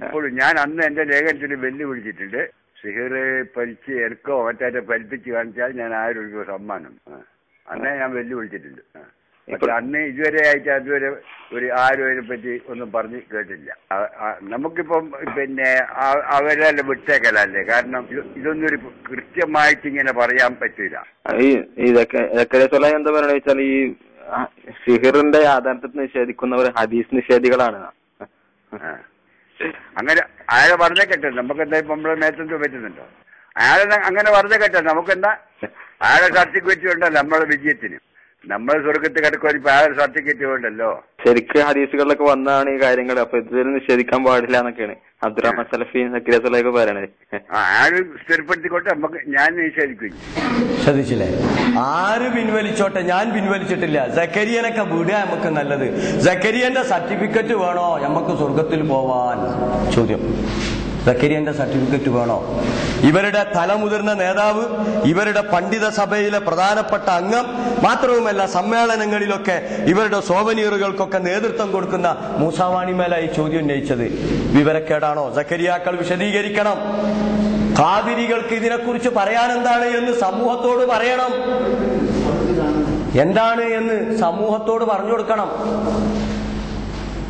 ഇപ്പോഴും ഞാൻ അന്ന് എന്റെ ലേഖനത്തിൽ വെല്ലുവിളിച്ചിട്ടുണ്ട്. സിഹിർ പലിച്ച് എടുക്കോ മറ്റേ പലിപ്പിച്ച് കാണിച്ചാൽ ഞാൻ ആയിരം രൂപ സമ്മാനം. അന്നെ ഞാൻ വെല്ലുവിളിച്ചിട്ടുണ്ട്. പക്ഷെ അന്ന് ഇതുവരെ ആയിട്ട് അതുവരെ ഒരു ആരും അതിനെ പറ്റി ഒന്നും പറഞ്ഞ് കേട്ടില്ല. നമുക്കിപ്പം പിന്നെ അവരെല്ലാം വിട്ടേക്കലല്ലേ? കാരണം ഇതൊന്നും ഒരു കൃത്യമായിട്ട് ഇങ്ങനെ പറയാൻ പറ്റില്ല ഈ എന്താ പറയുക വെച്ചാൽ ഈ സിഹിറിന്റെ യാഥാർത്ഥ്യത്തെ നിഷേധിക്കുന്നവർ ഹദീസ് നിഷേധികളാണ്. അങ്ങനെ അയാളെ വെറുതെ കെട്ടരുത് നമുക്ക് എന്താ ഇപ്പൊ നമ്മളെ നേതൃത്വം പറ്റുന്നുണ്ടോ അയാളെ അങ്ങനെ വെറുതെ നമുക്ക് നമുക്കെന്താ? അയാളെ സർട്ടിഫിക്കറ്റ് ഉണ്ടല്ലോ നമ്മളെ വിജയത്തിന്. നമ്മൾ സ്വർഗത്തിൽ കിടക്കുവാൻ ഇപ്പൊ അയാളെ സർട്ടിഫിക്കറ്റ് ഉണ്ടല്ലോ. ശരിക്കും ഹദീസുകളിലൊക്കെ വന്നതാണ് ഈ കാര്യങ്ങൾ അപ്പൊ ഇതിൽ നിഷേധിക്കാൻ പാടില്ല എന്നൊക്കെയാണ്. അബ്ദുറഹ്മാൻ സലഫി സക്രിയ സലഹൊക്കെ പറയണത് ആ അയാൾ സ്ഥിരപ്പെടുത്തിക്കൊണ്ട് നമുക്ക് ഞാൻ നിഷേധിക്കും ശ്രദ്ധിച്ചില്ലേ? ആര് പിൻവലിച്ചോട്ടെ? ഞാൻ പിൻവലിച്ചിട്ടില്ല. ജക്കരിയനൊക്കെ വിടുക നമുക്ക് നല്ലത്. ജക്കരിയന്റെ സർട്ടിഫിക്കറ്റ് വേണോ? നമുക്ക് സ്വർഗത്തിൽ പോവാൻ. ചോദ്യം. ജക്കരിയന്റെ സർട്ടിഫിക്കറ്റ് വേണോ? ഇവരുടെ തലമുതിർന്ന നേതാവ് ഇവരുടെ പണ്ഡിത സഭയിലെ പ്രധാനപ്പെട്ട അംഗം മാത്രവുമല്ല സമ്മേളനങ്ങളിലൊക്കെ ഇവരുടെ സോവനീറുകൾക്കൊക്കെ നേതൃത്വം കൊടുക്കുന്ന മൂസാവാണിമേല ഈ ചോദ്യം ഉന്നയിച്ചത്. വിവരക്കേടാണോ? സക്കരിയാക്കൾ വിശദീകരിക്കണം. കാതിരികൾക്ക് ഇതിനെക്കുറിച്ച് പറയാൻ എന്താണ് എന്ന് സമൂഹത്തോട് പറയണം. എന്താണ് എന്ന് സമൂഹത്തോട് പറഞ്ഞു കൊടുക്കണം.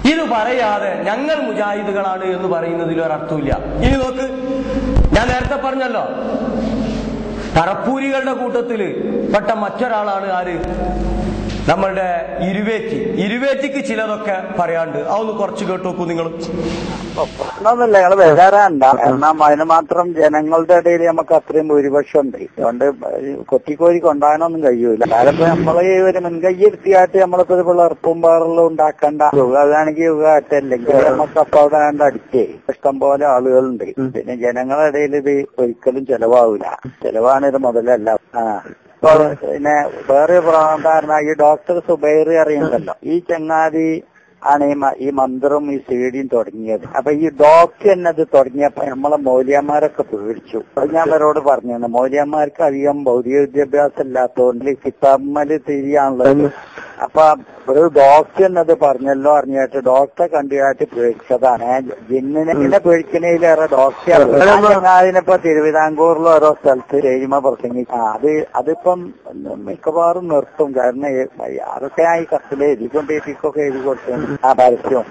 ഇത് പറയാതെ ഞങ്ങൾ മുജാഹിദുകളാണ് എന്ന് പറയുന്നതിൽ ഒരർത്ഥമില്ല ഇനി നോക്ക് ഞാൻ നേരത്തെ പറഞ്ഞല്ലോ പറപ്പൂരികളുടെ കൂട്ടത്തിൽ പെട്ട മറ്റൊരാളാണ് ആര്? നമ്മളുടെ ഇരുവേറ്റി. ഇരുവേറ്റിക്ക് ചിലതൊക്കെ പറയാണ്ട്. അതൊന്ന് കുറച്ച് കേട്ടോക്കൂ നിങ്ങൾ പ്രശ്നമൊന്നുമില്ല ഞങ്ങൾ എന്നാ കാരണം അതിന് മാത്രം ജനങ്ങളുടെ ഇടയിൽ നമുക്ക് അത്രയും ഭൂരിപക്ഷം ഉണ്ട് അതുകൊണ്ട് കൊത്തിക്കോരി കൊണ്ടാകാനൊന്നും കഴിയൂല. കാരണം നമ്മളെ ഈ ഒരു മുൻകൈ എടുത്തിയായിട്ട് നമ്മളിപ്പോ ഒരു പിളർപ്പും പാറലും ഉണ്ടാക്കണ്ട. അതാണെങ്കിൽ യുഗ അല്ലെങ്കിൽ നമുക്ക് അപ്പൊ അവിടെ കണ്ട് അടിക്കേ ഇഷ്ടം പോലെ ആളുകളുണ്ട് പിന്നെ ജനങ്ങളുടെ ഇടയിൽ ഇത് ഒരിക്കലും ചെലവാകൂല ചെലവാണ് ഇത് മുതലല്ല. ആ. പിന്നെ വേറെ പ്രധാന ഈ ഡോക്ടർ സുബൈർ അറിയുന്നല്ലോ. ഈ ചങ്ങാതി ആണ് ഈ മന്ത്രം ഈ സീഡിയും തുടങ്ങിയത്. അപ്പൊ ഈ ഡോക്ടർ തന്നെ അത് തുടങ്ങിയപ്പോ നമ്മളെ മൗലിയന്മാരൊക്കെ പേടിച്ചു. അത് ഞാൻ അവരോട് പറഞ്ഞു മൗലിയന്മാർക്ക് അധികം ഭൗതിക വിദ്യാഭ്യാസം ഇല്ലാത്തതുകൊണ്ട് ഈ കിതാബ്മൽ തിരിയാണുള്ളത് അപ്പൊ ഒരു ഡോക്ടർ എന്നത് പറഞ്ഞല്ലോ അറിഞ്ഞായിട്ട് ഡോക്ടറെ കണ്ടിട്ട് പേടിച്ചതാണ്. ജിന്നിനെ പേടിക്കണേലേറെ ഡോക്ടർ അതിനിപ്പോ തിരുവിതാംകൂറിൽ ഓരോ സ്ഥലത്ത് എഴുമ പ്രസംഗിച്ചു. അത് അതിപ്പം മിക്കവാറും നിർത്തും. കാരണം അതൊക്കെ ആ ഈ കത്തിൽ എഴുതിക്കൊണ്ടിരിക്കൊക്കെ എഴുതി കൊടുത്തു ആ പരസ്യവും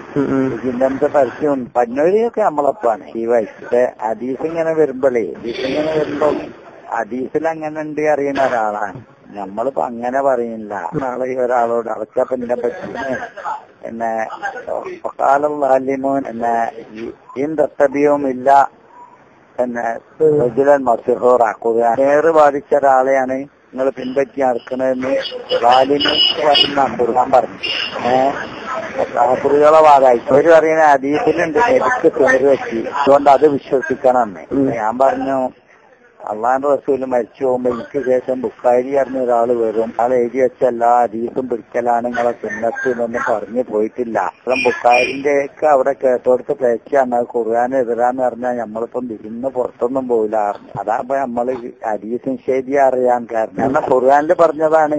ജിന്നത്തെ പരസ്യവും പന്നൂരിയൊക്കെ നമ്മളപ്പാണ്. ഈ വയസ്സിലെ അതീസ് ഇങ്ങനെ വരുമ്പോഴേ ഹദീസ് ഇങ്ങനെ വരുമ്പോ അതീസിൽ അങ്ങനെ ഉണ്ട് അറിയുന്ന ഒരാളാണ്. നമ്മളിപ്പോ അങ്ങനെ പറയുന്നില്ല. നാളെ ഒരാളോട് അറച്ചപ്പ ഇതിനെ പറ്റി. പിന്നെ കാലം ലാലിമോൻ എന്നെ ഈ തത്തബിയും ഇല്ല. പിന്നെ റജുലൻ മസിഹോറാക്കുക. നേറ് ബാധിച്ച ഒരാളെയാണ് നിങ്ങൾ പിൻപറ്റി നടക്കണമെന്ന് വാലിമോൻ പറയുന്ന പറഞ്ഞു. ഏഹ്കളെ വാദായിട്ട് അവർ പറയുന്ന അതീതിലുണ്ട് എനിക്ക് പേര് വെച്ച് അതുകൊണ്ട് അത് വിശ്വസിക്കണം എന്ന് ഞാൻ പറഞ്ഞു അള്ളാന്റെ റസൂൽ മരിച്ചു പോകുമ്പോ എനിക്ക് ശേഷം ബുക്കാരി അറിഞ്ഞ ഒരാൾ വരും. ആൾ എഴുതി വെച്ച എല്ലാ പിടിക്കലാണ് നിങ്ങളെ സുന്നത്ത് എന്നൊന്നും പറഞ്ഞു പോയിട്ടില്ല. അപ്പം ബുക്കാരിന്റെ ഒക്കെ അവിടെ കേട്ടോടത്ത് പേച്ചാണ് ഖുർആൻ എതിരാന്ന് പറഞ്ഞാൽ നമ്മളിപ്പം ഇരുന്ന് പുറത്തൊന്നും അറിഞ്ഞു അതാകുമ്പോ നമ്മൾ അരീസും ശരി അറിയാൻ കാരണം. ഖുർആനിൽ പറഞ്ഞതാണ്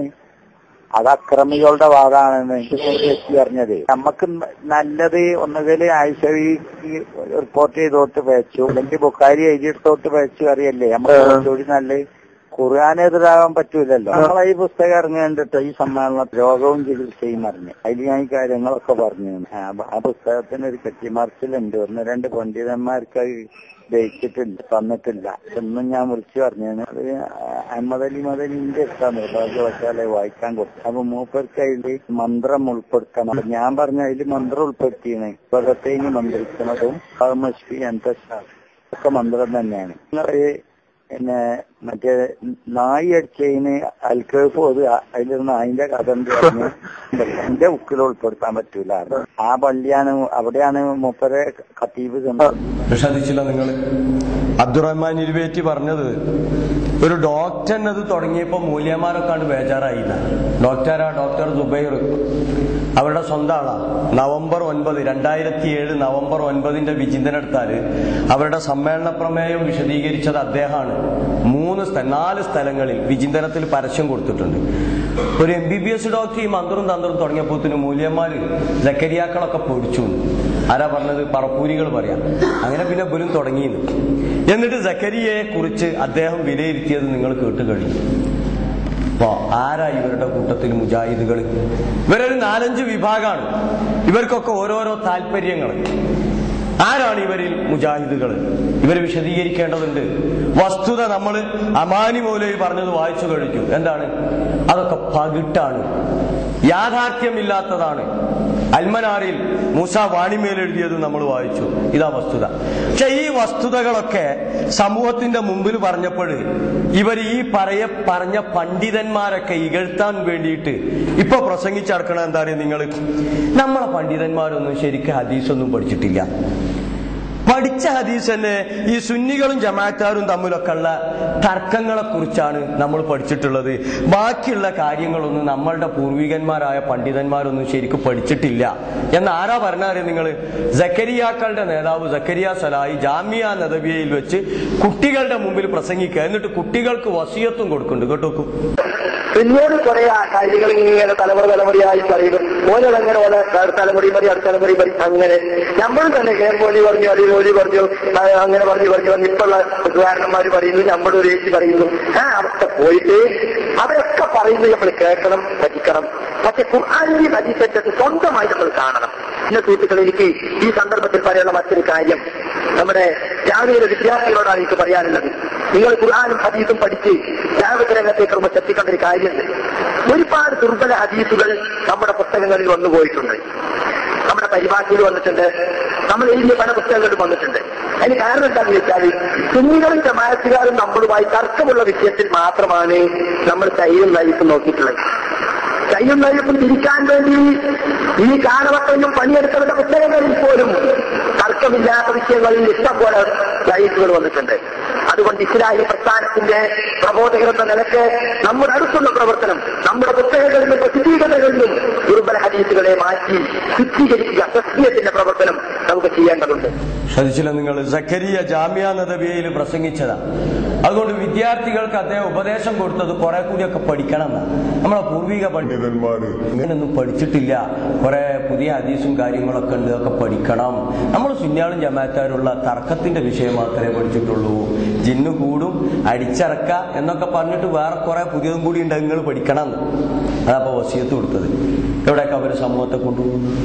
അത് അക്രമികളുടെ വാദാണെന്ന് വ്യക്തി പറഞ്ഞത് നമുക്ക് നല്ലത് ഒന്നുകിൽ ആയിഷവി റിപ്പോർട്ട് ചെയ്തോട്ട് വെച്ചു. അല്ലെങ്കിൽ ബുക്കാരി എഴുതിയെടുത്തോട്ട് വെച്ചു അറിയല്ലേ? നമുക്ക് കുറച്ചുകൂടി നല്ല ഖുർആാനെതിരാകാൻ പറ്റൂലല്ലോ. നമ്മളെ ഈ പുസ്തകം ഇറങ്ങി കണ്ടിട്ട് ഈ സമ്മേളനം രോഗവും ചികിത്സയും അറിഞ്ഞു അതിൽ ഞാൻ ഈ കാര്യങ്ങളൊക്കെ പറഞ്ഞു. ആ, പുസ്തകത്തിന് ഒരു കെട്ടിമറിച്ചിലുണ്ട് ഒന്ന് രണ്ട് പണ്ഡിതന്മാർക്ക് ജയിച്ചിട്ടുണ്ട് തന്നിട്ടില്ല. എന്നും ഞാൻ വിളിച്ചു പറഞ്ഞു. അത് അലി മദലിന്റെ അടുത്താ നിർഭാഗ്യവശാലെ വായിക്കാൻ കൊടുത്തു. അപ്പൊ മൂപ്പർക്ക് അതിൽ മന്ത്രം ഉൾപ്പെടുത്തണം. ഞാൻ പറഞ്ഞ അതിൽ മന്ത്രം ഉൾപ്പെടുത്തിയാണ്. ഭഗത്തേനി മന്ത്രിക്കുന്നതും അന്തശാ ഒക്കെ മന്ത്രം തന്നെയാണ്. പിന്നെ മറ്റേ നായി അടിച്ചതിന് അൽക്കേഫ് അത് അതിലിരുന്ന് അതിന്റെ കഥ എന്റെ ബുക്കിൽ ഉൾപ്പെടുത്താൻ പറ്റൂല. ആ പള്ളിയാണ് അവിടെയാണ് മൂപ്പരെ ചെന്നത് ശ്രദ്ധിച്ചില്ല നിങ്ങൾ അബ്ദുറഹ്മാൻ ഇരുവേറ്റി പറഞ്ഞത് ഒരു ഡോക്ടർ അത് തുടങ്ങിയപ്പോ മൂല്യന്മാരൊക്കെ ആണ് ബേജാറായില്ല ഡോക്ടറാ ഡോക്ടർ സുബൈർ. അവരുടെ സ്വന്തം ആളാ. നവംബർ ഒൻപത് രണ്ടായിരത്തി ഏഴ് നവംബർ ഒൻപതിന്റെ വിചിന്തനെടുത്താൽ അവരുടെ സമ്മേളന പ്രമേയം വിശദീകരിച്ചത് അദ്ദേഹമാണ് മൂന്ന് നാല് സ്ഥലങ്ങളിൽ വിചിന്തനത്തിൽ പരസ്യം കൊടുത്തിട്ടുണ്ട്. ഒരു M B B S doctor ഈ മന്ത്രം തന്ത്രം തുടങ്ങിയപ്പോത്തിന് മൂല്യന്മാര് ജക്കരിയാക്കളൊക്കെ പൊടിച്ചു. ആരാ പറഞ്ഞത്? പറപ്പൂരികൾ പറയാം. അങ്ങനെ പിന്നെ ബലും തുടങ്ങിയത് എന്നിട്ട് സക്കരിയയെ കുറിച്ച് അദ്ദേഹം വിലയിരുത്തിയത് നിങ്ങൾ കേട്ട് കഴിഞ്ഞു. അപ്പോ ആരാ ഇവരുടെ കൂട്ടത്തിൽ മുജാഹിദുകൾ? ഇവരൊരു നാലഞ്ച് വിഭാഗമാണ് ഇവർക്കൊക്കെ ഓരോരോ താല്പര്യങ്ങൾ ആരാണ് ഇവരിൽ മുജാഹിദുകൾ? ഇവർ വിശദീകരിക്കേണ്ടതുണ്ട്. വസ്തുത നമ്മൾ അമാനി മൗലവി പറഞ്ഞത് വായിച്ചു കഴിഞ്ഞു. എന്താണ്? അതൊക്കെ പകിട്ടാണ്. യാഥാർത്ഥ്യമില്ലാത്തതാണ്. അൽമനാറിൽ മൂസ വാണിമേൽ എഴുതിയത് നമ്മൾ വായിച്ചു. ഇതാ വസ്തുത. പക്ഷെ ഈ വസ്തുതകളൊക്കെ സമൂഹത്തിന്റെ മുമ്പിൽ പറഞ്ഞപ്പോൾ ഇവർ ഈ പറയ പറഞ്ഞ പണ്ഡിതന്മാരൊക്കെ ഇകഴ്ത്താൻ വേണ്ടിയിട്ട് ഇപ്പൊ പ്രസംഗിച്ചടക്കണ പറയുക നിങ്ങൾ? നമ്മളെ പണ്ഡിതന്മാരൊന്നും ശരിക്കും ഹദീസൊന്നും പഠിച്ചിട്ടില്ല. പഠിച്ച ഹദീസ് തന്നെ ഈ സുന്നികളും ജമാഅത്താരും തമ്മിലൊക്കെ ഉള്ള തർക്കങ്ങളെ കുറിച്ചാണ് നമ്മൾ പഠിച്ചിട്ടുള്ളത്. ബാക്കിയുള്ള കാര്യങ്ങളൊന്നും നമ്മളുടെ പൂർവികന്മാരായ പണ്ഡിതന്മാരൊന്നും ശരിക്കും പഠിച്ചിട്ടില്ല. എന്ന് ആരാ പറഞ്ഞാറിയ നിങ്ങൾ ജക്കരിയാക്കളുടെ നേതാവ് ജക്കരിയ സലായി ജാമിയ നദബിയയിൽ വെച്ച് കുട്ടികളുടെ മുമ്പിൽ പ്രസംഗിക്കുക. എന്നിട്ട് കുട്ടികൾക്ക് വസിയത്തും കൊടുക്കുന്നുണ്ട്. കേട്ടോക്കൂ. പിന്നീട് കുറെ കാര്യങ്ങൾ ഇങ്ങനെ തലമുറ തലമുറയായി പറയുന്നു. ഓരോടങ്ങനെ ഓരോ തലമുറയും മതി അടുത്ത തലമുറയും മതി അങ്ങനെ. നമ്മൾ തന്നെ കേൾമോലി പറഞ്ഞു അടിമോലി പറഞ്ഞു ആ, അങ്ങനെ പറഞ്ഞു പറഞ്ഞു പറഞ്ഞു. ഇപ്പോഴുള്ള ഉദാഹരണന്മാർ പറയുന്നു നമ്മുടെ ഒരു ഏച്ചി പറയുന്നു. ആ അവസ്ഥ പോയിട്ട് അവരൊക്കെ പറയുന്നത് നമ്മൾ കേൾക്കണം പഠിക്കണം. പക്ഷെ ഖുർആാനിന്റെ പരിസരത്ത് സ്വന്തമായി നമ്മൾ കാണണം. എന്നെ സുഹൃത്തുക്കൾ എനിക്ക് ഈ സന്ദർഭത്തിൽ പറയാനുള്ള മറ്റൊരു കാര്യം. നമ്മുടെ രാവിലെ വിദ്യാർത്ഥികളോടാണ് എനിക്ക് പറയാനുള്ളത്. നിങ്ങൾ ഖുർആാനും ഹദീസും പഠിച്ച് ജാഗ്രത രംഗത്തേക്ക് നമ്മൾ ശ്രദ്ധിക്കേണ്ട ഒരു കാര്യമുണ്ട്. ഒരുപാട് ദുർബല ഹദീസുകൾ നമ്മുടെ പുസ്തകങ്ങളിൽ വന്നു പോയിട്ടുണ്ട്. നമ്മുടെ പരിഭാഷയിൽ വന്നിട്ടുണ്ട്. നമ്മൾ എഴുതിയ പല പുസ്തകങ്ങളിലും വന്നിട്ടുണ്ട്. അതിന് കാരണം എന്താണെന്ന് വെച്ചാൽ സുന്നികളും ജമാഅത്തുകാരും നമ്മളുമായി തർക്കമുള്ള വിഷയത്തിൽ മാത്രമാണ് നമ്മൾ തൈരും നയിപ്പും നോക്കിയിട്ടുള്ളത്. കയ്യും നയിപ്പും തിരിക്കാൻ വേണ്ടി ഈ കാലവട്ടയും പണിയെടുത്തവരുടെ പുസ്തകങ്ങളിൽ പോലും തർക്കമില്ലാത്ത വിഷയങ്ങളിൽ ഇഷ്ടം പോലെ ലൈഫുകൾ വന്നിട്ടുണ്ട്. അതുകൊണ്ട് ഇസ്ലാഹി പ്രസ്ഥാനത്തിന്റെ പ്രബോധകർ എന്ന നിലയ്ക്ക് നമ്മുടെ അടുത്തുള്ള പ്രവർത്തനം നമ്മുടെ പുസ്തകങ്ങളിലും പ്രസിദ്ധീകരണങ്ങളിലും ദുർബല ഹദീസുകളെ മാറ്റി ശുദ്ധീകരിക്കുക സത്യത്തിന്റെ പ്രവർത്തനം. ചെയ്യേണ്ടതുണ്ട്. ശ്രദ്ധിച്ചില്ല നിങ്ങൾ. സക്കരിയ ജാമ്യ നദവിയയിൽ പ്രസംഗിച്ചതാ. അതുകൊണ്ട് വിദ്യാർത്ഥികൾക്ക് അദ്ദേഹം ഉപദേശം കൊടുത്തത് കുറെ കൂടിയൊക്കെ പഠിക്കണം എന്നാ നമ്മളെ പൂർവിക പണ്ഡിതന്മാര് ഇങ്ങനെയൊന്നും പഠിച്ചിട്ടില്ല. കുറെ പുതിയ ഹദീസും കാര്യങ്ങളൊക്കെ ഉണ്ട്. ഇതൊക്കെ പഠിക്കണം. നമ്മൾ സുന്യാളും ജമാറ്റാരുള്ള തർക്കത്തിന്റെ വിഷയം മാത്രമേ പഠിച്ചിട്ടുള്ളൂ. ജിന്നു കൂടും അടിച്ചറക്ക എന്നൊക്കെ പറഞ്ഞിട്ട് വേറെ കുറെ പുതിയതും കൂടി ഉണ്ട് നിങ്ങൾ പഠിക്കണം എന്ന്. അതപ്പോ വസീത്ത് കൊടുത്തത്. എവിടെയൊക്കെ അവർ സമൂഹത്തെ കൊണ്ടുപോകുന്നു.